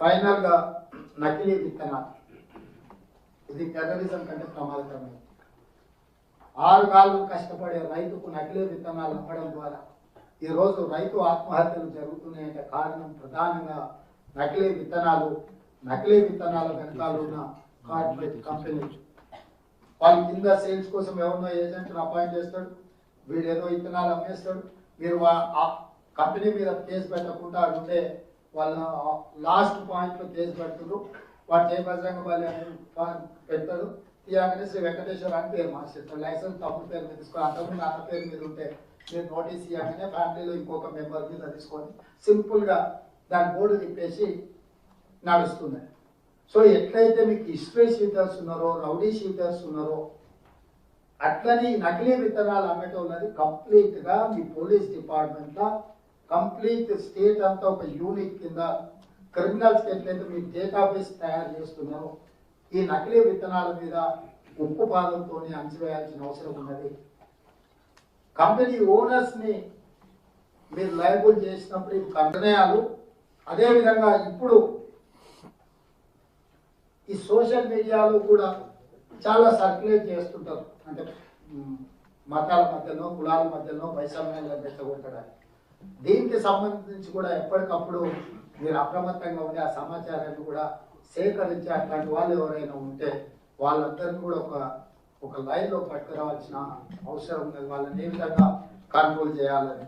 ఫైనల్గా నకిలీ విత్తనాలు ఇది టెర్రరిజం కంటే ప్రమాదకరమైనది. ఆరు కాళ్ళు కష్టపడే రైతుకు నకిలీ విత్తనాలు అమ్మడం ద్వారా ఈ రోజు రైతు ఆత్మహత్యలు జరుగుతున్నాయంటే కారణం ప్రధానంగా నకిలీ విత్తనాలు నకిలీ విత్తనాల వెనకాల ఉన్న కార్పొరేట్ కంపెనీలు. వాళ్ళు కింద సేల్స్ కోసం ఎవరినో ఏజెంట్ని అపాయింట్ చేస్తాడు వీడు ఏదో విత్తనాలు అమ్మేస్తాడు. మీరు ఆ కంపెనీ మీద కేసు పెట్టకుండా ఉంటే వాళ్ళ లాస్ట్ పాయింట్లో కేసు పెడుతున్నారు వాడు జయ బజరంగ బలి పెడతాడు తీయగానే శ్రీ వెంకటేశ్వర అని పేరు మార్చేస్తాడు లైసెన్స్ తప్పుడు పేరు మీద తీసుకొని అంతకుముందు అన్న పేరు మీద ఉంటే మీరు నోటీస్ ఇవ్వగానే ఫ్యామిలీలో ఇంకొక మెంబర్ మీద తీసుకొని సింపుల్గా దాని బోర్డు తిప్పేసి నడుస్తుంది. సో ఎట్లయితే మీకు హిస్టరీ షీటర్స్ ఉన్నారో రౌడీ షీటర్స్ ఉన్నారో అట్లని నకిలీ విత్తనాలు అమ్మేటోళ్ళది కంప్లీట్గా మీ పోలీస్ డిపార్ట్మెంట్లో కంప్లీట్ స్టేట్ అంతా ఒక యూనిట్ కింద క్రిమినల్స్ ఎట్లయితే మీ డేటాబేస్ తయారు చేస్తున్నాను ఈ నకిలీ విత్తనాల మీద ఉప్పు పాదంతో అంచివేయాల్సిన అవసరం ఉన్నది. కంపెనీ ఓనర్స్ని మీరు లయబుల్ చేసినప్పుడు ఇవి నిర్ణయాలు అదేవిధంగా ఇప్పుడు ఈ సోషల్ మీడియాలో కూడా చాలా సర్క్యులేట్ చేస్తుంటారు. అంటే మతాల మధ్యలో కులాల మధ్యలో వైషమ్యాలను పెట్టగొట్టడానికి దీనికి సంబంధించి కూడా ఎప్పటికప్పుడు మీరు అప్రమత్తంగా ఉండి ఆ సమాచారాన్ని కూడా సేకరించి అట్లాంటి వాళ్ళు ఎవరైనా ఉంటే వాళ్ళందరినీ కూడా ఒక ఒక లైన్లో పట్టుకురావాల్సిన అవసరం ఉన్నది వాళ్ళని ఏ విధంగా కంట్రోల్ చేయాలని